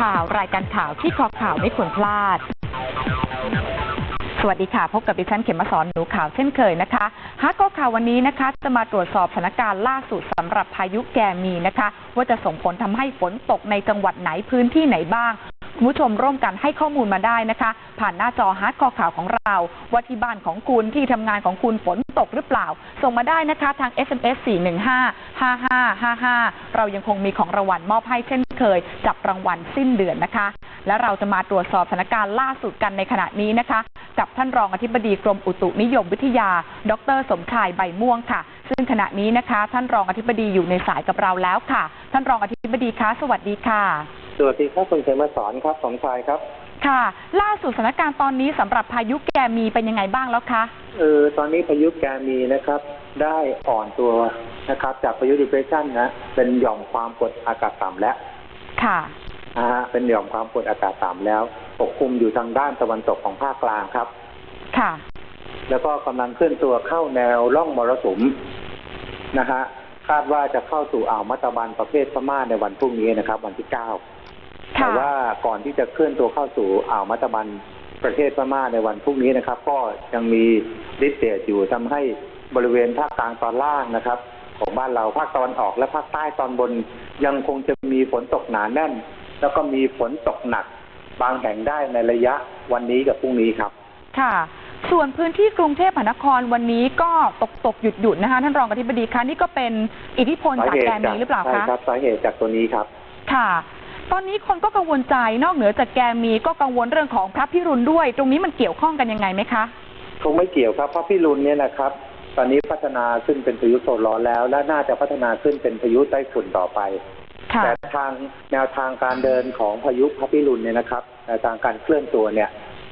ข่าว รายการข่าวที่คอข่าวไม่ควรพลาด สวัสดีค่ะ พบกับดิฉันเข็มมาสอนหนูข่าวเช่นเคยนะคะฮักก็ข่าววันนี้นะคะ จะมาตรวจสอบสถานการณ์ล่าสุดสำหรับพายุแกมีนะคะ ว่าจะส่งผลทำให้ฝนตกในจังหวัดไหนพื้นที่ไหนบ้าง คุณผู้ชมร่วมกันให้ข้อมูลมาได้นะคะ ผ่านหน้าจอฮาร์ดคอข่าวของเรา ว่าที่บ้านของคุณที่ทำงานของคุณฝนตกหรือเปล่า ส่งมาได้นะคะทาง SMS 415 5555 เรายังคงมีของรางวัลมอบให้เช่นเคย จับรางวัลสิ้นเดือนนะคะ และเราจะมาตรวจสอบสถานการณ์ล่าสุดกันในขณะนี้นะคะ กับท่านรองอธิบดีกรมอุตุนิยมวิทยา ดร สมชายใบม่วงค่ะ ซึ่งขณะนี้นะคะ ท่านรองอธิบดีอยู่ในสายกับเราแล้วค่ะ ท่านรองอธิบดีคะสวัสดีค่ะ สวัสดีครับคุณเขมมาสอนครับสมชายครับ ค่ะ ล่าสุดสถานการณ์ตอนนี้สำหรับพายุแกมีเป็นยังไงบ้างแล้วคะ เออตอนนี้พายุแกมีนะครับ ได้อ่อนตัวนะครับ จากพายุดิเพรสชันนะเป็นหย่อมความกดอากาศต่ำแล้วค่ะ นะฮะเป็นหย่อมความกดอากาศต่ำแล้วปกคลุมอยู่ทางด้านตะวันตกของภาคกลางครับ ค่ะ แล้วก็กำลังเคลื่อนตัวเข้าแนวร่องมรสุมนะฮะคาดว่าจะเข้าสู่อ่าวมัตตบันประเภทพม่าในวันพรุ่งนี้นะครับ วันที่เก้า แต่ค่ะว่าก่อนที่จะเคลื่อนตัวเข้าสู่อ่าวมัตตบันประเทศพม่าในวันพรุ่งนี้นะครับ ก็ยังมีฤทธิ์เดชอยู่ทำให้บริเวณภาคกลางตอนล่างนะครับ ของบ้านเราภาคตะวันออกและภาคใต้ตอนบนยังคงจะมีฝนตกหนาแน่น แล้วก็มีฝนตกหนัก บางแห่งได้ในระยะวันนี้กับพรุ่งนี้ครับ ค่ะ ส่วนพื้นที่กรุงเทพมหานครวันนี้ก็ตกตกหยุดหยุดๆนะคะท่านรองอธิบดีคะนี่ก็เป็นอิทธิพลจากแกมีหรือเปล่าใช่คะครับสาเหตุจากตัวนี้ครับ ค่ะ ตอนนี้คนก็กังวลใจนอกเหนือจากแกมีก็กังวลเรื่องของพระพิรุณด้วย ตรงนี้มันเกี่ยวข้องกันยังไงไหมคะคงไม่เกี่ยวครับเพราะพี่รุนเนี่ยนะครับ ตอนนี้พัฒนาขึ้นเป็นพายุโซนร้อนแล้ว และน่าจะพัฒนาขึ้นเป็นพายุไต้ฝุ่นต่อไปค่ะแต่ทางแนวทางการเดินของพายุพระพิรุณเนี่ยนะครับแนวทางการเคลื่อนตัวเนี่ย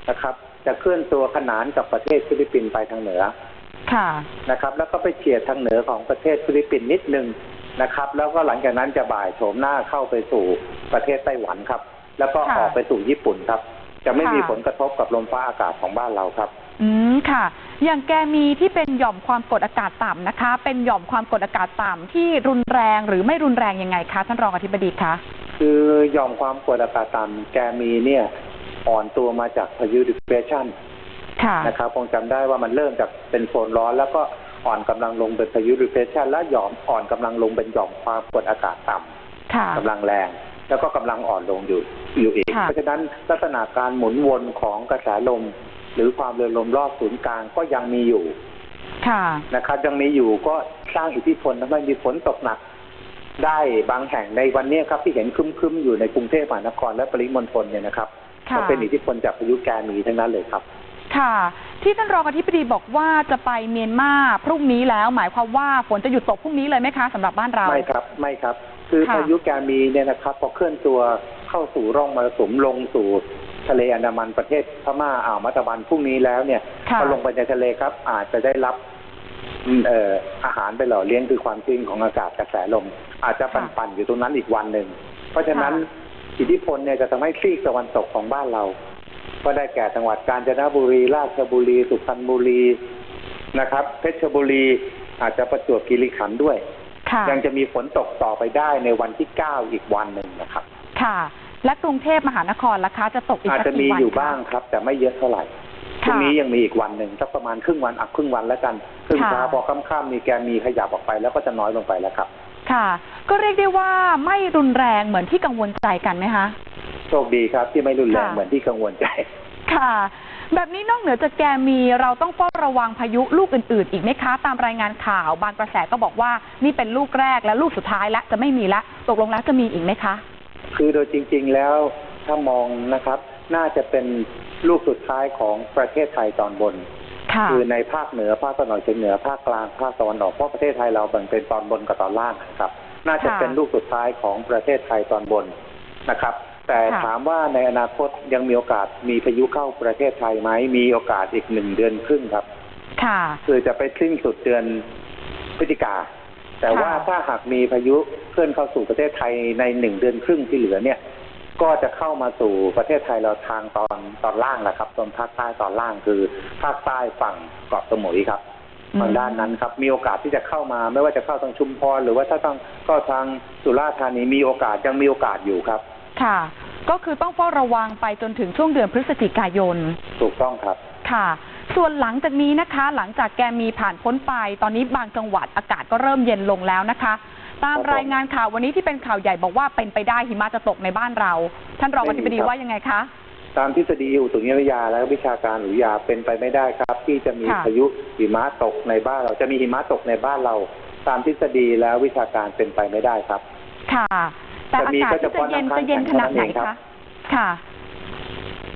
นะครับ จะเคลื่อนตัวขนานกับประเทศฟิลิปปินส์ไปทางเหนือ ค่ะนะครับ แล้วก็ไปเฉียดทางเหนือของประเทศฟิลิปปินส์นิดนึง นะครับ แล้วก็หลังจากนั้นจะบ่ายโฉมหน้าเข้าไปสู่ประเทศไต้หวันครับ แล้วก็ค่ะออกไปสู่ญี่ปุ่นครับ จะไม่มีค่ะผลกระทบกับลมฟ้าอากาศของบ้านเราครับ อืมค่ะ อย่างแกมีที่เป็นหย่อมความกดอากาศต่ำนะคะ เป็นหย่อมความกดอากาศต่ำที่รุนแรงหรือไม่รุนแรงยังไงคะท่านรองอธิบดีคะคือหย่อมความกดอากาศต่ำแกมีเนี่ยอ่อนตัวมาจากพายุ depression ค่ะนะครับคงจำได้ว่ามันเริ่มจากเป็นโซนร้อนแล้วก็ อ่อนกำลังลงเป็นพายุ depression และหย่อมอ่อนกำลังลงเป็นหย่อมความกดอากาศต่ำค่ะกำลังแรง แล้วก็กำลังอ่อนลงอยู่อยู่อีกค่ะเพราะฉะนั้นลักษณะการหมุนวนของกระแสลม หรือความเร็วลมรอบศูนย์กลางก็ยังมีอยู่ค่ะนะครับยังมีอยู่ก็สร้างอิทธิพลทำให้มีฝนตกหนัก ได้บางแห่งในวันนี้ครับที่เห็นครึ้มๆอยู่ในกรุงเทพมหานครและปริมณฑลเนี่ยนะครับค่ะก็เป็นอิทธิพลจากพายุแกมีทั้งนั้นเลยครับ ค่ะ ที่ท่านรองอธิบดีบอกว่าจะไปเมียนมาพรุ่งนี้แล้ว หมายความว่าฝนจะหยุดตกพรุ่งนี้เลยไหมคะสำหรับบ้านเราไม่ครับไม่ครับ คือค่ะพายุแกมีเนี่ยนะครับพอเคลื่อนตัวเข้าสู่ร่องมรสุมลงสู่ทะเลอันดามันประเทศพม่าอ่าวมัตตบันพรุ่งนี้แล้วเนี่ยค่ะพอลงไปในทะเลครับ อาจจะได้รับอืมเอ่ออาหารไปหล่อเลี้ยงคือความชื้นของอากาศกระแสลม อาจจะปั่นๆอยู่ตรงนั้นอีกวันหนึ่งเพราะฉะนั้นอิทธิพลเนี่ยจะทำให้ซีกตะวันตกของบ้านเรา ก็ได้แก่จังหวัดกาญจนบุรี ราชบุรี สุพรรณบุรีนะครับ เพชรบุรีอาจจะประจวบคีรีขันธ์ด้วยค่ะยังจะมีฝนตกต่อไปได้ในวันที่เก้าอีกวันหนึ่งนะครับ ค่ะ และกรุงเทพมหานครล่ะคะ จะตกอีกอาจสักจะมีกี่วันอยู่คะบ้างครับ แต่ไม่เยอะเท่าไหร่พรุ่งค่ะนี้ยังมีอีกวันหนึ่งสักประมาณครึ่งวันอักครึ่งวันแล้วกันครึ่งค่ะเช้าพอค่ำๆมีแกมีขยับออกไปแล้วก็จะน้อยลงไปแล้วครับ ค่ะ ก็เรียกได้ว่าไม่รุนแรงเหมือนที่กังวลใจกันไหมคะ โชคดีครับที่ไม่รุนแรงค่ะ เหมือนที่กังวลใจ ค่ะ แบบนี้นอกเหนือจากแกมีเราต้องเฝ้าระวังพายุลูกอื่น ๆ อีกไหมคะ ตามรายงานข่าวบางกระแสก็บอกว่านี่เป็นลูกแรกและลูกสุดท้ายและจะไม่มีละตกลงแล้วจะมีอีกไหมคะ คือโดยจริง ๆ แล้วถ้ามองนะครับ น่าจะเป็นลูกสุดท้ายของประเทศไทยตอนบน ค่ะ คือในภาคเหนือภาคตะวันออกเฉียงเหนือภาคกลางภาคตะวันออกเพราะประเทศไทยเราแบ่งเป็นตอนบนกับตอนล่างนะครับ น่าจะค่ะ เป็นลูกสุดท้ายของประเทศไทยตอนบนนะครับ แต่ค่ะถามว่าในอนาคตยังมีโอกาสมีพายุเข้าประเทศไทยไหมมีโอกาสอีกหนึ่งเดือนครึ่งครับ ค่ะ คือจะไปสิ้นสุดเดือนพฤศจิกา แต่ว่าค่ะถ้าหากมีพายุเคลื่อนเข้าสู่ประเทศไทยในหนึ่งเดือนครึ่งที่เหลือเนี่ย ก็จะเข้ามาสู่ประเทศไทยเราทางตอนตอนล่างแหละครับตอนภาคใต้ตอนล่างคือภาคใต้ฝั่งเกาะสมุยครับอทางด้านนั้นครับ มีโอกาสที่จะเข้ามาไม่ว่าจะเข้าทางชุมพรหรือว่าถ้าทางก็ทางสุราษฎร์ธานีมีโอกาสยังมีโอกาสอยู่ครับ ค่ะ ก็คือต้องเฝ้าระวังไปจนถึงช่วงเดือนพฤศจิกายน ถูกต้องครับ ค่ะ ส่วนหลังจากนี้นะคะ หลังจากแกมีผ่านพ้นไป ตอนนี้บางจังหวัดอากาศก็เริ่มเย็นลงแล้วนะคะ ตามครับผมรายงานข่าววันนี้ที่เป็นข่าวใหญ่บอกว่าเป็นไปได้หิมะจะตกในบ้านเรา ท่านรองอธิบดีว่ายังไงคะ ตามทฤษฎีอุตุนิยมวิทยาและวิชาการอุทยาเป็นไปไม่ได้ครับ ที่จะมีค่ะ พายุหิมะตกในบ้านเราจะมีหิมะตกในบ้านเรา ตามทฤษฎีแล้ววิชาการเป็นไปไม่ได้ครับ ค่ะ แต่จะอามีกาศก็เฉที่จะพาะเย็นน้ำค้างจะเย็นขนาดไหนแข็งเท่านั้นเองครัคะบค่ะ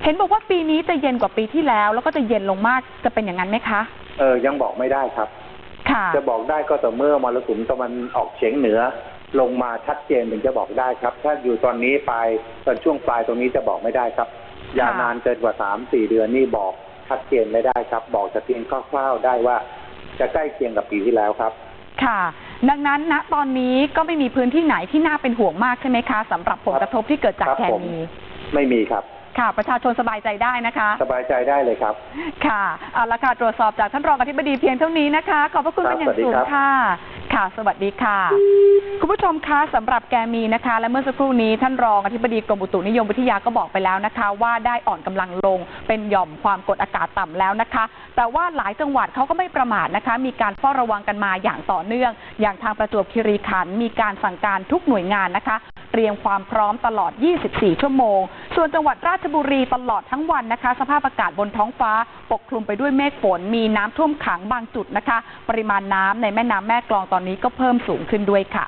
เห็นบอกว่าปีนี้จะเย็นกว่าปีที่แล้ว แล้วก็จะเย็นลงมากจะเป็นอย่างนั้นไหมคะ เออยังบอกไม่ได้ครับ ค่ะ จะบอกได้ก็ต่อเมื่อมรสุมตะวันออกเฉียงเหนือ ลงมาชัดเจนถึงจะบอกได้ครับ ถ้าอยู่ตอนนี้ปลายตอนช่วงปลายตรงนี้จะบอกไม่ได้ครับ ยาวนานเกินกว่าสามสี่เดือนนี่บอกชัดเจนไม่ได้ครับ บอกจะเพียงคร่าวๆได้ว่า จะใกล้เคียงกับปีที่แล้วครับ ค่ะ ดังนั้นณตอนนี้ก็ไม่มีพื้นที่ไหนที่น่าเป็นห่วงมากใช่ไหมคะสำหรับผลกระทบที่เกิดจากครับแคผมมีไม่มีครับ ค่ะ ประชาชนสบายใจได้นะคะสบายใจได้เลยครับ ค่ะเอาละค่ะตรวจสอบจากท่านรองอธิบดีเพียงเท่านี้นะคะ ขอบพระคุณครัเป็บนอย่างสูสวัสดีงครับ ค่ะ ค่ะ สวัสดีค่ะ คุณผู้ชมคะสำหรับแกมีนะคะ และเมื่อสักครู่นี้ท่านรองอธิบดีกรมอุตุนิยมวิทยาก็บอกไปแล้วนะคะ ว่าได้อ่อนกำลังลงเป็นหย่อมความกดอากาศต่ำแล้วนะคะ แต่ว่าหลายจังหวัดเขาก็ไม่ประมาทนะคะ มีการเฝ้าระวังกันมาอย่างต่อเนื่อง อย่างทางประจวบคีรีขันธ์มีการสั่งการทุกหน่วยงานนะคะ เตรียมความพร้อมตลอด 24 ชั่วโมง ส่วนจังหวัดราชบุรีตลอดทั้งวันนะคะ สภาพอากาศบนท้องฟ้า ปกคลุมไปด้วยเมฆฝน มีน้ำท่วมขังบางจุดนะคะ ปริมาณน้ำในแม่น้ำแม่กลองตอนนี้ก็เพิ่มสูงขึ้นด้วยค่ะ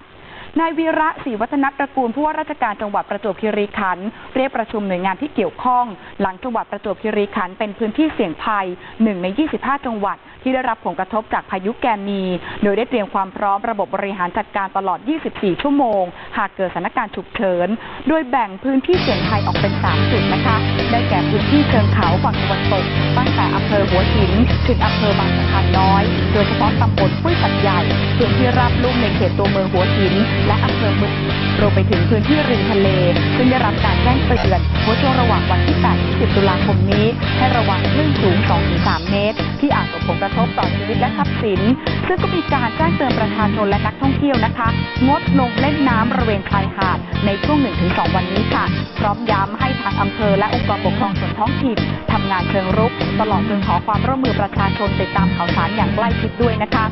นายวีระศรีวัฒนตระกูลผู้ว่าราชการจังหวัดประจวบคีรีขันธ์เรียกประชุมหน่วยงานที่เกี่ยวข้อง หลังจังหวัดประจวบคีรีขันธ์เป็นพื้นที่เสี่ยงภัยหนึ่งใน 25 จังหวัด ที่ได้รับผลกระทบจากพายุแกนมีโดยได้เตรียมความพร้อมระบบบริหารจัดการตลอด 24 ชั่วโมง หากเกิดสถานการณ์ฉุกเฉิน โดยแบ่งพื้นที่เสี่ยงภัยออกเป็น 3 จุดนะคะ ได้แก่พื้นที่เชิงเขาฝั่งตะวันตก ตั้งแต่อำเภอหัวหิน ถึงอำเภอบางสะพานน้อย โดยเฉพาะตำบลห้วยสัตใหญ่ พื้นที่ราบลุ่มในเขตตัวเมืองหัวหิน และอำเภอเมืองรวมไปถึงพื้นที่ริมทะเล ซึ่งได้รับการแจ้งเตือนว่าช่วงระหว่างวันที่8ถึง10 ตุลาคมนี้ ให้ระวังคลื่นสูง 2-3 เมตร ที่อาจส่งผลกระทบต่อชีวิตและทรัพย์สิน ซึ่งก็มีการแจ้งเตือนประชาชนและนักท่องเที่ยวนะคะ งดลงเล่นน้ำบริเวณชายหาดในช่วง 1-2 วันนี้ค่ะ พร้อมย้ำให้ทางอำเภอและองค์กรปกครองส่วนท้องถิ่นทำงานเชิงรุก ตลอดจนขอความร่วมมือประชาชนติดตามข่าวสารอย่างใกล้ชิดด้วยนะคะ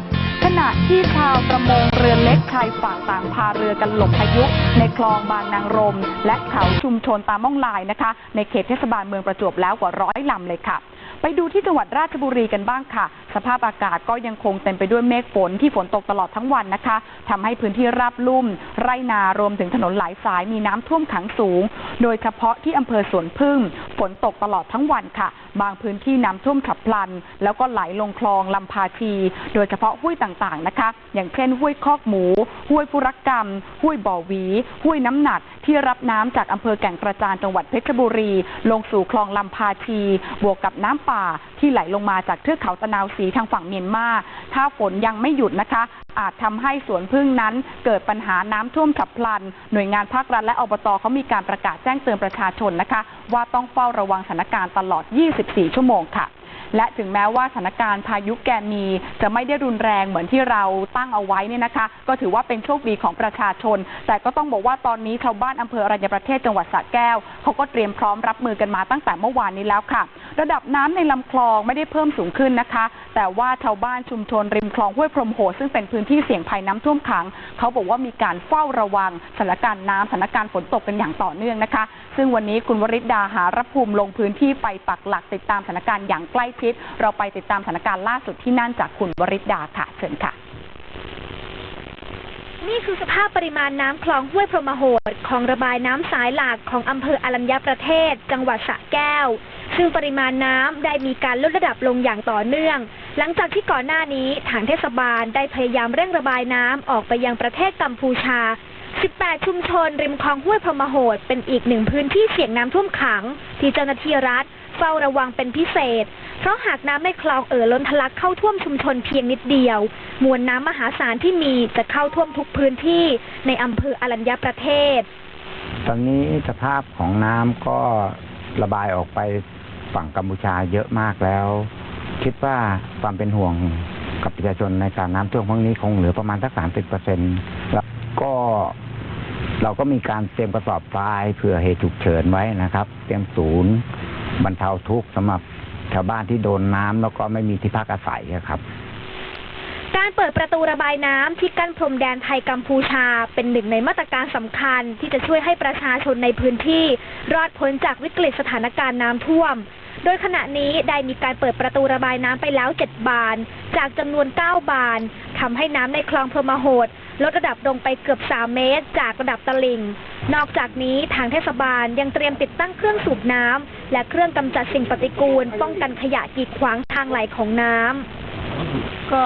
ขณะที่ชาวประมงเรือเล็กชายฝั่งต่างพาเรือกันหลบพายุในคลองบางนางรม และเขาชุมชนตามม่องลายนะคะ ในเขตเทศบาลเมืองประจวบแล้วกว่าร้อยลำเลยค่ะ ไปดูที่จังหวัดราชบุรีกันบ้างค่ะ สภาพอากาศก็ยังคงเต็มไปด้วยเมฆฝนที่ฝนตกตลอดทั้งวันนะคะทำให้พื้นที่ราบลุ่ม ไร่นารวมถึงถนนหลายสายมีน้ำท่วมขังสูง โดยเฉพาะที่อำเภอสวนพึ่ง ฝนตกตลอดทั้งวันค่ะ บางพื้นที่น้ำท่วมฉับพลัน แล้วก็ไหลลงคลองลำพาชี โดยเฉพาะห้วยต่างๆนะคะ อย่างเช่นห้วยคอกหมู ห้วยพุรกรรม ห้วยบ่อหวี ห้วยน้ำหนัก ที่รับน้ำจากอำเภอแก่งกระจานจังหวัดเพชรบุรี ลงสู่คลองลำพาชี บวกกับน้ำป่าที่ไหลลงมาจากเทือกเขาตะนาวศรีทางฝั่งเมียนมา ถ้าฝนยังไม่หยุดนะคะ อาจทำให้สวนพึ่งนั้นเกิดปัญหาน้ำท่วมฉับพลัน หน่วยงานภาครัฐและอบตเขามีการประกาศแจ้งเตือนประชาชนนะคะ ว่าต้องเฝ้าระวังสถานการณ์ตลอด 24 ชั่วโมงค่ะ และถึงแม้ว่าสถานการณ์พายุแกมีจะไม่ได้รุนแรงเหมือนที่เราตั้งเอาไว้เนี่ยนะคะ ก็ถือว่าเป็นโชคดีของประชาชน แต่ก็ต้องบอกว่าตอนนี้ชาวบ้านอำเภออรัญญประเทศจังหวัดสระแก้วเขาก็เตรียมพร้อมรับมือกันมาตั้งแต่เมื่อวานนี้แล้วค่ะ ระดับน้ำในลำคลองไม่ได้เพิ่มสูงขึ้นนะคะ แต่ว่าชาวบ้านชุมชนริมคลองห้วยพรมโหดซึ่งเป็นพื้นที่เสี่ยงภัยน้ำท่วมขัง เขาบอกว่ามีการเฝ้าระวังสถานการณ์น้ำสถานการณ์ฝนตกกันอย่างต่อเนื่องนะคะ ซึ่งวันนี้คุณวริศดาหารภูมิลงพื้นที่ไปปักหลักติดตามสถานการณ์อย่างใกล้ชิดเราไปติดตามสถานการณ์ล่าสุดที่นั่นจากคุณวริศดาค่ะ เชิญค่ะนี่คือสภาพปริมาณน้ำคลองห้วยพรหมโหดของระบายน้ำสายหลักของอำเภออรัญญประเทศ จังหวัดสระแก้ว ซึ่งปริมาณน้ำได้มีการลดระดับลงอย่างต่อเนื่อง หลังจากที่ก่อนหน้านี้ทางเทศบาลได้พยายามเร่งระบายน้ำออกไปยังประเทศกัมพูชา 18 ชุมชนริมคลองห้วยพรหมโหดเป็นอีกหนึ่งพื้นที่เสี่ยงน้ำท่วมขัง ที่เจ้าหน้าที่รัฐ เฝ้าระวังเป็นพิเศษ เพราะหากน้ำในคลองเอ่อล้นทะลักเข้าท่วมชุมชนเพียงนิดเดียว มวลน้ำมหาศาลที่มีจะเข้าท่วมทุกพื้นที่ในอำเภออรัญญประเทศ ตอนนี้สภาพของน้ำก็ระบายออกไปฝั่งกัมพูชาเยอะมากแล้ว คิดว่าความเป็นห่วงกับประชาชนในการน้ำท่วมครั้งนี้คงเหลือประมาณสักสามสิบเปอร์เซ็นต์แล้วก็เราก็มีการเตรียมกระสอบทรายเผื่อเหตุฉุกเฉินไว้นะครับ เตรียมศูนย์ บรรเทาทุกข์สำหรับชาวบ้านที่โดนน้ำแล้วก็ไม่มีที่พักอาศัยครับการเปิดประตูระบายน้ำที่กั้นพรมแดนไทยกัมพูชา เป็นหนึ่งในมาตรการสำคัญที่จะช่วยให้ประชาชนในพื้นที่ รอดพ้นจากวิกฤตสถานการณ์น้ำท่วม โดยขณะนี้ได้มีการเปิดประตูระบายน้ำไปแล้ว 7 บาน จากจำนวน 9 บานทำให้น้ำในคลองพรมโหด ลดระดับลงไปเกือบ 3 เมตร จากระดับตลิ่ง นอกจากนี้ทางเทศบาลยังเตรียมติดตั้งเครื่องสูบน้ำและเครื่องกำจัดสิ่งปฏิกูล ป้องกันขยะกีดขวางทางไหลของน้ำก็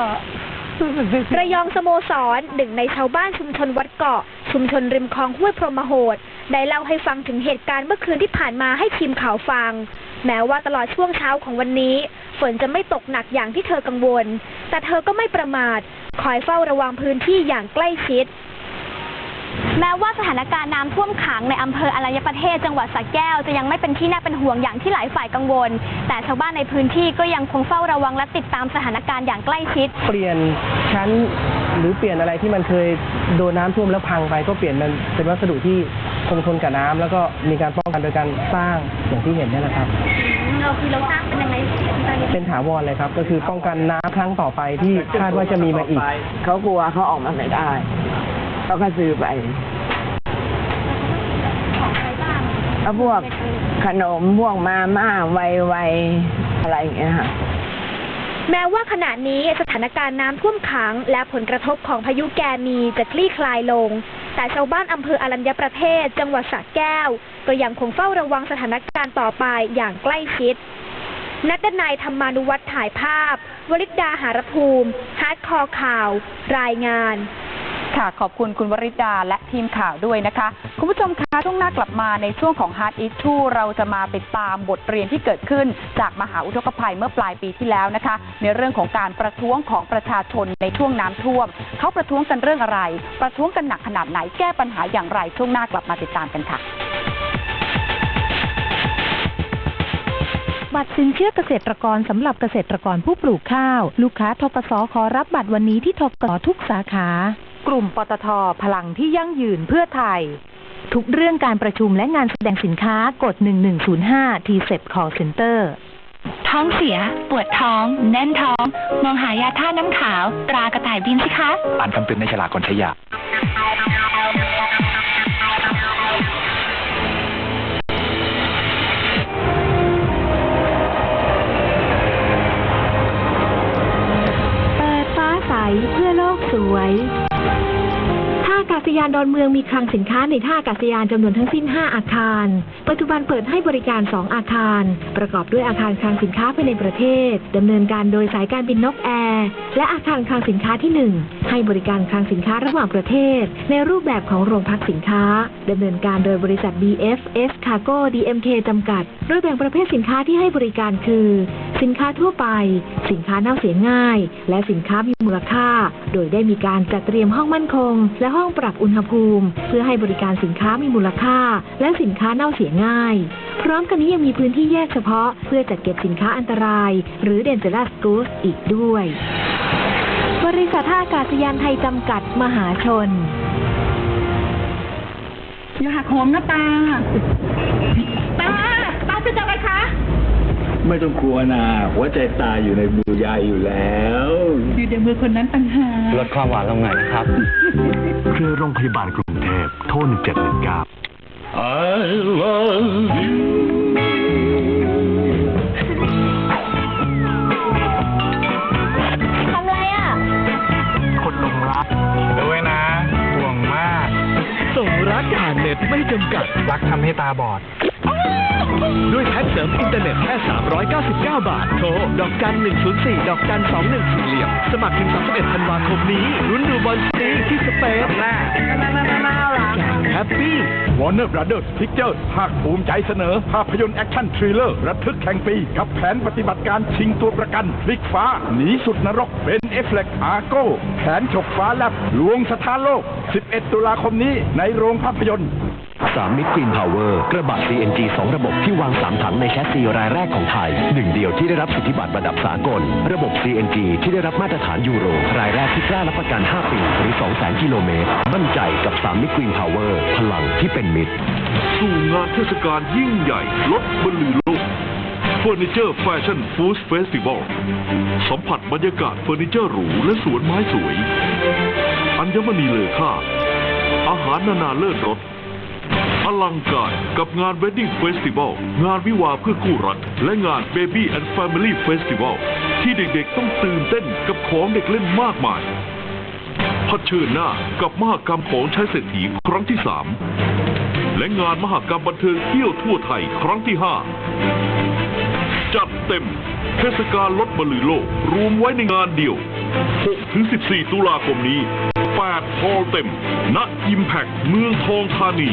ระยองสโมสรหนึ่งในชาวบ้านชุมชนวัดเกาะ ชุมชนริมคลองห้วยพรหมโหด ได้เล่าให้ฟังถึงเหตุการณ์เมื่อคืนที่ผ่านมาให้ทีมข่าวฟัง แม้ว่าตลอดช่วงเช้าของวันนี้ ฝนจะไม่ตกหนักอย่างที่เธอกังวล แต่เธอก็ไม่ประมาท คอยเฝ้าระวังพื้นที่อย่างใกล้ชิด แม้ว่าสถานการณ์น้ำท่วมขังในอำเภออรัญญประเทศจังหวัดสระแก้วจะยังไม่เป็นที่น่าเป็นห่วงอย่างที่หลายฝ่ายกังวล แต่ชาวบ้านในพื้นที่ก็ยังคงเฝ้าระวังและติดตามสถานการณ์อย่างใกล้ชิด เปลี่ยนชั้นหรือเปลี่ยนอะไรที่มันเคยโดนน้ำท่วมแล้วพังไปก็เปลี่ยนมันเป็นวัสดุที่คงทนกับน้ำแล้วก็มีการป้องกันโดยการสร้างอย่างที่เห็นเนี่ยแหละครับเราคือเราสร้างเป็นยังไงเป็นถาวรเลยครับ ก็คือป้องกันน้ำครั้งต่อไปที่คาดว่าจะมีมาอีก เขากลัวเขาออกมาไม่ได้ เขาก็ซื้อไปแล้วพวกขนมพวกมาม่าไวไวๆอะไรอย่างเงี้ยค่ะ แม้ว่าขณะนี้สถานการณ์น้ำท่วมขัง และผลกระทบของพายุแกมีจะคลี่คลายลง แต่ชาวบ้านอำเภออรัญญประเทศ จังหวัดสระแก้ว ก็ยังคงเฝ้าระวังสถานการณ์ต่อไปอย่างใกล้ชิด นัดดนัยธรรมานุวัฒน์ถ่ายภาพ วริดาหารภูมิฮาร์ดคอร์ข่าว รายงาน ค่ะ ขอบคุณคุณวริดาและทีมข่าวด้วยนะคะ คุณผู้ชมคะช่วงหน้ากลับมาในช่วงของ Hard Issue เราจะมาไปตามบทเรียนที่เกิดขึ้น จากมหาอุทกภัยเมื่อปลายปีที่แล้วนะคะ ในเรื่องของการประท้วงของประชาชนในช่วงน้ำท่วม เขาประท้วงกันเรื่องอะไร ประท้วงกันหนักขนาดไหนแก้ปัญหาอย่างไร ช่วงหน้ากลับมาติดตามกันค่ะบัตรสินเชื่อเกษตรกรสำหรับเกษตรกรผู้ปลูกข้าว ลูกค้าทกสขอรับบัตรวันนี้ที่ทกสทุกสาขา กลุ่มปตทพลังที่ยั่งยืนเพื่อไทย ทุกเรื่องการประชุมและงานแสดงสินค้ากด 1105 t c e p Call Center ท้องเสีย ปวดท้อง แน่นท้อง มองหายาท่าน้ำขาว ตรากระต่ายบินสิคะ อ่านคำเตือนในฉลากก่อนใช้ยา เปิดฟ้าใสเพื่อโลกสวยท่ากาศยานดอนเมืองมีคลังสินค้าในท่าอากาศยานจำนวนทั้งสิ้น 5 อาคาร ปัจจุบันเปิดให้บริการ 2 อาคาร ประกอบด้วยอาคารคลังสินค้าภายในประเทศดำเนินการโดยสายการบินนกแอร์และอาคารคลังสินค้าที่ 1 ให้บริการคลังสินค้าระหว่างประเทศ ในรูปแบบของโรงพักสินค้าดำเนินการโดยบริษัท BFS Cargo DMK จำกัด โดยแบ่งประเภทสินค้าที่ให้บริการคือ สินค้าทั่วไป สินค้าเน่าเสียง่าย และสินค้ามีมูลค่า โดยได้มีการจัดเตรียมห้องมั่นคง และห้องปรับอุณหภูมิ เพื่อให้บริการสินค้ามีมูลค่า และสินค้าเน่าเสียง่าย พร้อมกันนี้ยังมีพื้นที่แยกเฉพาะ เพื่อจัดเก็บสินค้าอันตราย หรือเดนเซอร์สกู๊สอีกด้วย บริษัทท่าอากาศยานไทยจำกัดมหาชนอย่าหักโหมนะตา ตา ตาจะจับอะไรคะ ไม่ต้องกลัวนะหัวใจตายอยู่ในมือยายอยู่แล้ว อยู่ในมือคนนั้นต่างหากลดความหวานลงหน่อยนะครับ เครือโรงพยาบาลกรุงเทพโทร1719 I love you ไม่จำกัด รักทำให้ตาบอด ด้วยแพ็กเสริมอินเทอร์เน็ตแค่ 399 บาท โทร ดอกจัน 104 ดอกจัน 21สี่เหลี่ยม สมัครถึง 31 ธันวาคมนี้รุ้นดูบอลซีที่สเปนแน่แฮปปี้ Warner Brothers Pictures ภาคภูมิใจเสนอ ภาพยนตร์แอคชั่นทริลเลอร์ระทึกแห่งปี กับแผนปฏิบัติการชิงตัวประกันพลิกฟ้า หนีสุดนรกเป็นเอฟเฟกอาโก้แผนฉกฟ้าแลบลวงสถานโลก 11 ตุลาคมนี้ในโรงภาพยนตร์ สามมิตรกรีนพาวเวอร์กระบะ CNG 2 ระบบที่วาง 3 ถังในแชสซีรายแรกของไทย หนึ่งเดียวที่ได้รับสิทธิบัตรระดับสากล ระบบ CNG ที่ได้รับมาตรฐานยูโร รายแรกที่กล้ารับประกัน 5 ปี หรือ 200,000 กิโลเมตร มั่นใจกับสามมิตรกรีนพาวเวอร์พลังที่เป็นมิตร สู่งานเทศกาลยิ่งใหญ่ลดบรรลือโลกเฟอร์นิเจอร์แฟชั่นฟู้ดเฟสติวัลสัมผัสบรรยากาศเฟอร์นิเจอร์หรูและสวนไม้สวย อัญมณีเลอค่า อาหารนานาเลิศรส อลังการกับงาน Wedding Festival งานวิวาเพื่อคู่รัก และงาน Baby and Family Festival ที่เด็กๆต้องตื่นเต้นกับของเด็กเล่นมากมายเผชิญหน้ากับมหกรรมของใช้เศรษฐีครั้งที่3และงานมหกรรมบันเทิงเที่ยวทั่วไทยครั้งที่5จัดเต็ม เทศกาลลดบรลือโลก รวมไว้ในงานเดียว 6-14 ตุลาคมนี้8ฮอลเต็ม ณอิมแพคเมืองทองธานี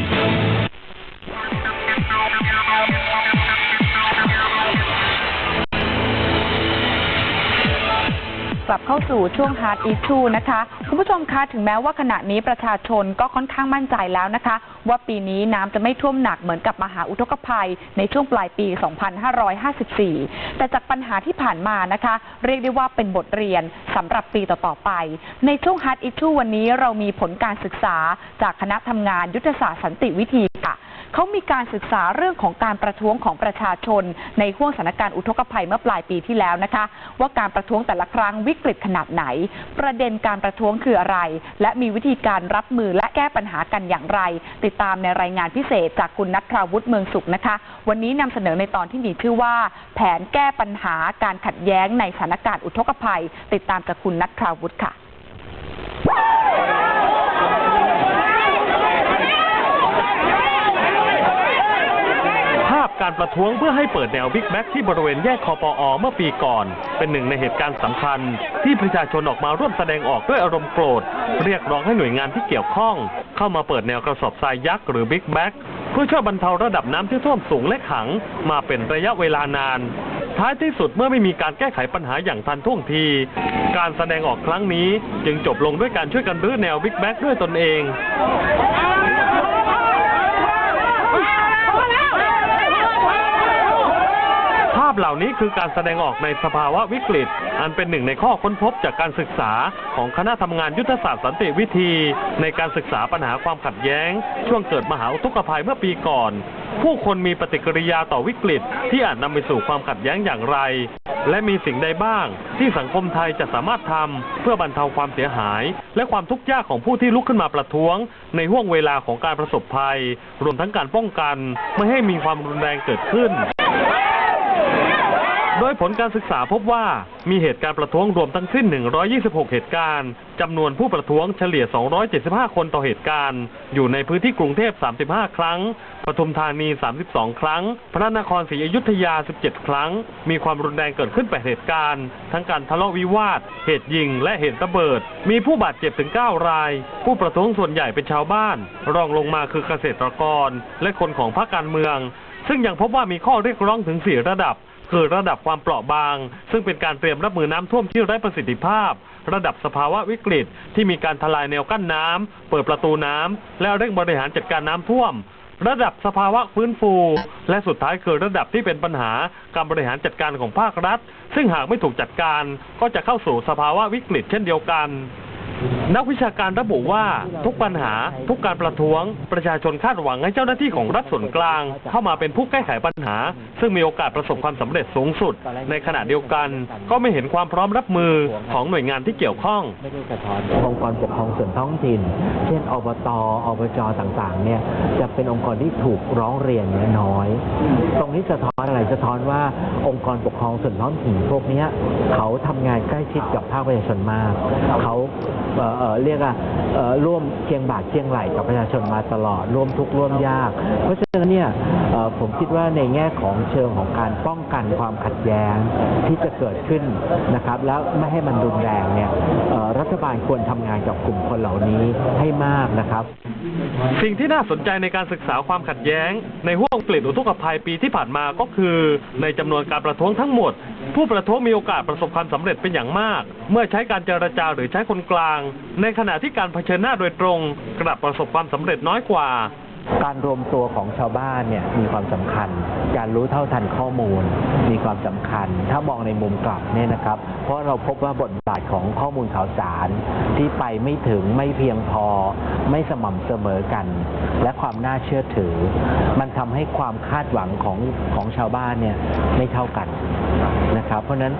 กลับเข้าสู่ช่วง Hard Issue นะคะ คุณผู้ชมคะถึงแม้ว่าขณะนี้ประชาชนก็ค่อนข้างมั่นใจแล้วนะคะ ว่าปีนี้น้ำจะไม่ท่วมหนักเหมือนกับมหาอุทกภัยในช่วงปลายปี 2554 แต่จากปัญหาที่ผ่านมานะคะ เรียกได้ว่าเป็นบทเรียนสำหรับปีต่อ ๆ ไป ในช่วง Hard Issue วันนี้เรามีผลการศึกษาจากคณะทำงานยุทธศาสตร์สันติวิธีค่ะ เขามีการศึกษาเรื่องของการประท้วงของประชาชน ในห่วงสถานการณ์อุทกภัยเมื่อปลายปีที่แล้วนะคะ ว่าการประท้วงแต่ละครั้งวิกฤตขนาดไหน ประเด็นการประท้วงคืออะไร และมีวิธีการรับมือและแก้ปัญหากันอย่างไร ติดตามในรายงานพิเศษจากคุณนัทคราวุฒิเมืองสุขนะคะ วันนี้นำเสนอในตอนที่มีชื่อว่า แผนแก้ปัญหาการขัดแย้งในสถานการณ์อุทกภัย ติดตามจากคุณนัทคราวุฒิค่ะ ภาพ การประท้วงเพื่อให้เปิดแนวบิ๊กแบ็กที่บริเวณแยกคอปอเมื่อปีก่อน เป็นหนึ่งในเหตุการณ์สำคัญ ที่ประชาชนออกมาร่วมแสดงออกด้วยอารมณ์โกรธ เรียกร้องให้หน่วยงานที่เกี่ยวข้อง เข้ามาเปิดแนวกระสอบทรายยักษ์หรือบิ๊กแบ็กเพื่อช่วยบรรเทาระดับน้ำที่ท่วมสูงและขัง มาเป็นระยะเวลานาน ท้ายที่สุดเมื่อไม่มีการแก้ไขปัญหาอย่างทันท่วงที การแสดงออกครั้งนี้จึงจบลงด้วยการช่วยกันรื้อแนวบิ๊กแบ็กด้วยตนเอง ภา พเหล่านี้คือการแสดงออกในสภาวะวิกฤต อันเป็นหนึ่งในข้อค้นพบจากการศึกษาของคณะทำงานยุทธศาสตร์สันติวิธี ในการศึกษาปัญหาความขัดแย้ง ช่วงเกิดมหาอุทกภัยเมื่อปีก่อน ผู้คนมีปฏิกิริยาต่อวิกฤต ที่อาจนำไปสู่ความขัดแย้งอย่างไร และมีสิ่งใดบ้าง ที่สังคมไทยจะสามารถทำเพื่อบรรเทาความเสียหาย และความทุกข์ยากของผู้ที่ลุกขึ้นมาประท้วง ในห่วงเวลาของการประสบภัย รวมทั้งการป้องกัน ไม่ให้มีความรุนแรงเกิดขึ้น โดยผลการศึกษาพบว่ามีเหตุการณ์ประท้วงรวมทั้งสิ้น 126 เหตุการณ์ จำนวนผู้ประท้วงเฉลี่ย 275 คนต่อเหตุการณ์ อยู่ในพื้นที่กรุงเทพ 35 ครั้ง ปทุมธานี 32 ครั้ง พระนครศรีอยุธยา 17 ครั้ง มีความรุนแรงเกิดขึ้น 8 เหตุการณ์ ทั้งการทะเลาะวิวาท เหตุยิง และเหตุระเบิด มีผู้บาดเจ็บถึง 9 ราย ผู้ประท้วงส่วนใหญ่เป็นชาวบ้าน รองลงมาคือเกษตรกร และคนของพรรคการเมือง ซึ่งยังพบว่ามีข้อเรียกร้องถึง 4 ระดับ คือระดับความเปราะบาง ซึ่งเป็นการเตรียมรับมือน้ำท่วมที่ไร้ประสิทธิภาพ ระดับสภาวะวิกฤต ที่มีการทลายแนวกั้นน้ำเปิดประตูน้ำและเร่งบริหารจัดการน้ำท่วม ระดับสภาวะฟื้นฟู และสุดท้ายคือระดับที่เป็นปัญหาการบริหารจัดการของภาครัฐ ซึ่งหากไม่ถูกจัดการก็จะเข้าสู่สภาวะวิกฤตเช่นเดียวกัน นักวิชาการระบุว่าทุกปัญหา ทุกการประท้วง ประชาชนคาดหวังให้เจ้าหน้าที่ของรัฐส่วนกลาง เข้ามาเป็นผู้แก้ไขปัญหา ซึ่งมีโอกาสประสบความสำเร็จสูงสุด ในขณะเดียวกัน ก็ไม่เห็นความพร้อมรับมือของหน่วยงานที่เกี่ยวข้ององค์กรปกครองส่วนท้องถิ่น เช่นอบตอบจต่างๆ เนี่ยจะเป็นองค์กรที่ถูกร้องเรียนน,ยน้อย ตรงนี้สะท้อนอะไรสะท้อนว่าองค์กรปกครองส่วนท้องถิ่นพวกนี้เขาทำงานใกล้ชิดกับภาคประชาชนมากเขา เรียกว่าเอ่อร่วมเคียงบ่าเคียงไหลกับประชาชนมาตลอด ร่วมทุกข์ร่วมยาก เพราะฉะนั้นเนี่ยผมคิดว่าในแง่ของเชิงของการป้องกันความขัดแย้งที่จะเกิดขึ้นนะครับ แล้วไม่ให้มันรุนแรงเนี่ยรัฐบาลควรทำงานกับกลุ่มคนเหล่านี้ให้มากนะครับ สิ่งที่น่าสนใจในการศึกษาความขัดแย้ง ในห่วงเกลิ่นอุทกภัยปีที่ผ่านมาก็คือ ในจำนวนการประท้วงทั้งหมด ผู้ประท้วงมีโอกาสประสบความสำเร็จเป็นอย่างมาก เมื่อใช้การเจรจาหรือใช้คนกลางในขณะที่การเผชิญหน้าโดยตรงกลับประสบความสำเร็จน้อยกว่า การรวมตัวของชาวบ้านเนี่ยมีความสำคัญ การรู้เท่าทันข้อมูล มีความสำคัญ ถ้ามองในมุมกลับเนี่ยนะครับ เพราะเราพบว่าบทบาทของข้อมูลข่าวสาร ที่ไปไม่ถึงไม่เพียงพอ ไม่สม่ำเสมอกัน และความน่าเชื่อถือ มันทำให้ความคาดหวังของของชาวบ้านเนี่ยไม่เท่ากัน นะครับ เพราะฉะนั้น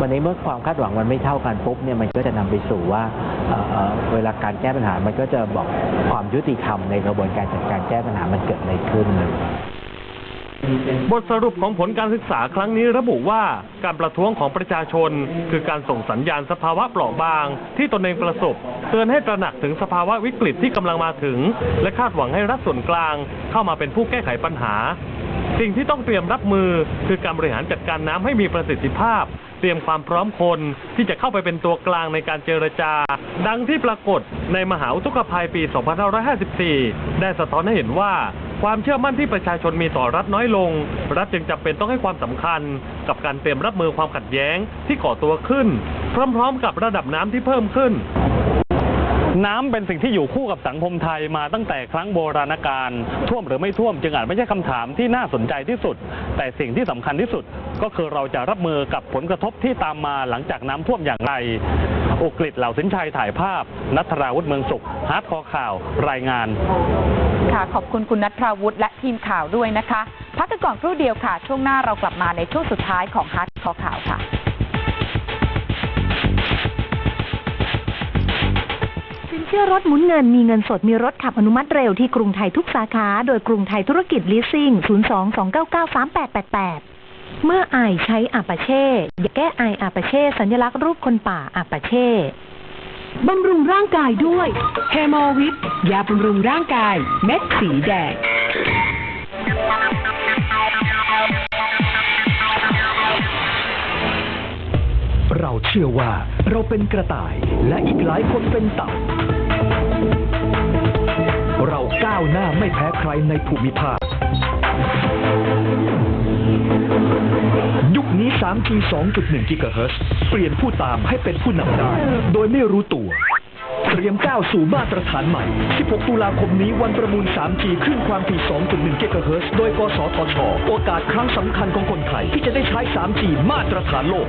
วันนี้เมื่อความคาดหวังมันไม่เท่ากันปุ๊บเนี่ยมันก็จะนำไปสู่ว่าเเเวลาการแก้ปัญหา มันก็จะบอกความยุติธรรมในกระบวนการจัดการแก้ปัญหามันเกิดอะไรขึ้นบทสรุปของผลการศึกษาครั้งนี้ระบุว่าการประท้วงของประชาชน คือการส่งสัญญาณสภาวะเปราะบาง ที่ตนเองประสบ เตือนให้ตระหนักถึงสภาวะวิกฤตที่กำลังมาถึง และคาดหวังให้รัฐส่วนกลาง เข้ามาเป็นผู้แก้ไขปัญหา สิ่งที่ต้องเตรียมรับมือคือการบริหารจัดการน้ำให้มีประสิทธิภาพ เตรียมความพร้อมคนที่จะเข้าไปเป็นตัวกลางในการเจรจา ดังที่ปรากฏในมหาอุทกภัยปี 2554 ได้สะท้อนให้เห็นว่าความเชื่อมั่นที่ประชาชนมีต่อรัฐน้อยลง รัฐจึงจำเป็นต้องให้ความสำคัญ กับการเตรียมรับมือความขัดแย้งที่ก่อตัวขึ้น พร้อมๆ กับระดับน้ำที่เพิ่มขึ้น น้ำเป็นสิ่งที่อยู่คู่กับสังคมไทยมาตั้งแต่ครั้งโบราณกาลท่วมหรือไม่ท่วมจึงอาจไม่ใช่คำถามที่น่าสนใจที่สุด แต่สิ่งที่สำคัญที่สุด ก็คือเราจะรับมือกับผลกระทบที่ตามมาหลังจากน้ำท่วมอย่างไรโอกฤษเหล่าสินชัยถ่ายภาพ นัทราวุฒิเมืองสุขฮาร์ดคอข่าวรายงานค่ะขอบคุณคุณนัทราวุฒิและทีมข่าวด้วยนะคะ พักกันก่อนครู่เดียวค่ะ ช่วงหน้าเรากลับมาในช่วงสุดท้ายของฮัทคอข่าวค่ะ สินเชื่อรถหมุนเงินมีเงินสดมีรถขับอนุมัติเร็วที่กรุงไทยทุกสาขา โดยกรุงไทยธุรกิจลีสซิ่ง 02-299-3888 เมื่อไอใช้อาปาเช่อย่าแก้ไออาปาเช่สัญลักษณ์รูปคนป่าอาปาเช่บำรุงร่างกายด้วยเฮโมวิทยาบำรุงร่างกาย เม็ดสีแดงเราเชื่อว่าเราเป็นกระต่ายและอีกหลายคนเป็นเต่า เราก้าวหน้าไม่แพ้ใครในภูมิภาค ยุคนี้ 3G 2.1 GHz เปลี่ยนผู้ตามให้เป็นผู้นำได้ โดยไม่รู้ตัว เตรียมก้าวสู่มาตรฐานใหม่ 16 ตุลาคมนี้วันประมูล 3G คลื่นความถี่ 2.1 GHz โดย กสทช โอกาสครั้งสำคัญของคนไทยที่จะได้ใช้ 3G มาตรฐานโลก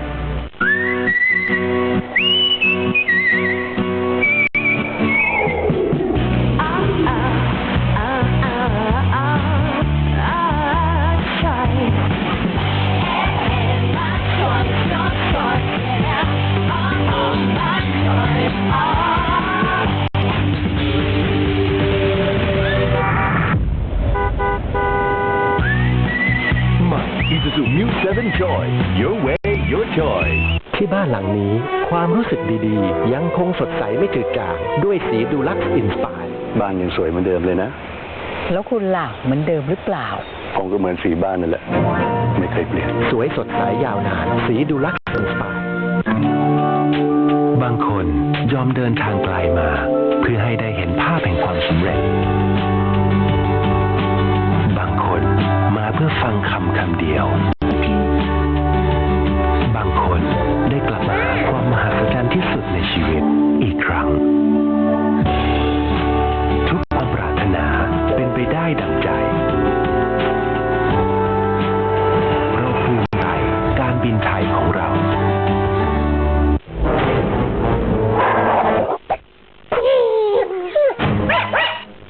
ที่บ้านหลังนี้ความรู้สึกดีๆ ยังคงสดใสไม่จืดจางด้วยสีดูลักซ์อินสปายบ้านยังสวยเหมือนเดิมเลยนะ แล้วคุณล่ะเหมือนเดิมหรือเปล่าผมก็เหมือนสีบ้านนั่นแหละ ไม่เคยเปลี่ยน สวยสดใสยาวนาน สีดูลักซ์อินสปายบางคนยอมเดินทางไกลมา เพื่อให้ได้เห็นภาพแห่งความสำเร็จ บางคนมาเพื่อฟังคำคำเดียว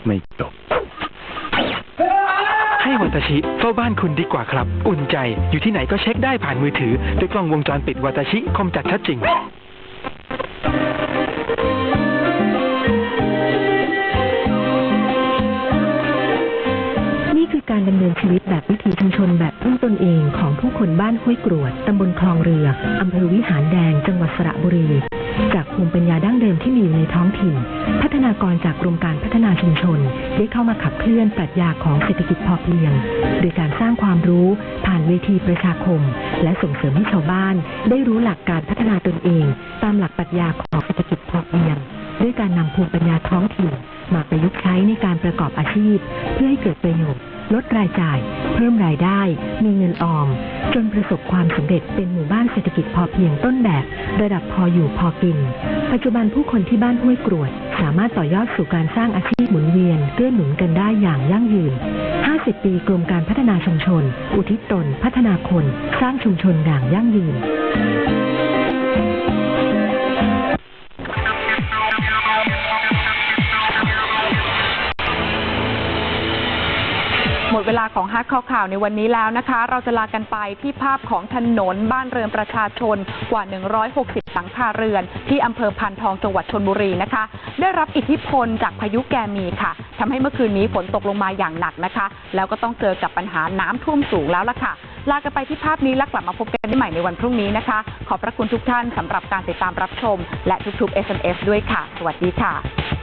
ไม่จบ ให้วัตชิเฝ้าบ้านคุณดีกว่าครับ อุ่นใจอยู่ที่ไหนก็เช็คได้ผ่านมือถือด้วยกล้องวงจรปิดวัตชิคมจัดชัดจริง นี่คือการดำเนินชีวิตแบบวิถีชุมชนแบบพึ่งตนเองของผู้คนบ้านห้วยกรวดตำบลคลองเรืออำเภอวิหารแดงจังหวัดสระบุรี จากภูมิปัญญาดั้งเดิมที่มีอยู่ในท้องถิ่น พัฒนากรจากกรมการพัฒนาชุมชน ได้เข้ามาขับเคลื่อนปรัชญาของเศรษฐกิจพอเพียง โดยการสร้างความรู้ผ่านเวทีประชาคม และส่งเสริมให้ชาวบ้าน ได้รู้หลักการพัฒนาตนเอง ตามหลักปรัชญาของเศรษฐกิจพอเพียง ด้วยการนำภูมิปัญญาท้องถิ่นมาประยุกต์ใช้ในการประกอบอาชีพ เพื่อให้เกิดประโยชน์ ลดรายจ่าย เพิ่มรายได้ มีเงินออม จนประสบความสำเร็จเป็นหมู่บ้านเศรษฐกิจพอเพียงต้นแบบ ระดับพออยู่พอกิน ปัจจุบันผู้คนที่บ้านห้วยกรวด สามารถต่อยอดสู่การสร้างอาชีพหมุนเวียนเกื้อหนุนกันได้อย่างยั่งยืน 50 ปีกรมการพัฒนาชุมชน อุทิศตน พัฒนาคน สร้างชุมชนอย่างยั่งยืน มดเวลาของฮัทข่าวข่าวในวันนี้แล้วนะคะ เราจะลากันไปที่ภาพของถนนบ้านเรือนประชาชนกว่า 160 หลังคาเรือน ที่อำเภอพันทองจังหวัดชนบุรีนะคะ ได้รับอิทธิพลจากพายุแกมีค่ะทำให้เมื่อคืนนี้ฝนตกลงมาอย่างหนักนะคะ แล้วก็ต้องเจอกับปัญหาน้ำท่วมสูงแล้วล่ะค่ะ ลากันไปที่ภาพนี้แล้วกลับมาพบกันได้ใหม่ในวันพรุ่งนี้นะคะ ขอบพระคุณทุกท่านสำหรับการติดตามรับชม และทุกๆ SMS ด้วยค่ะ สวัสดีค่ะ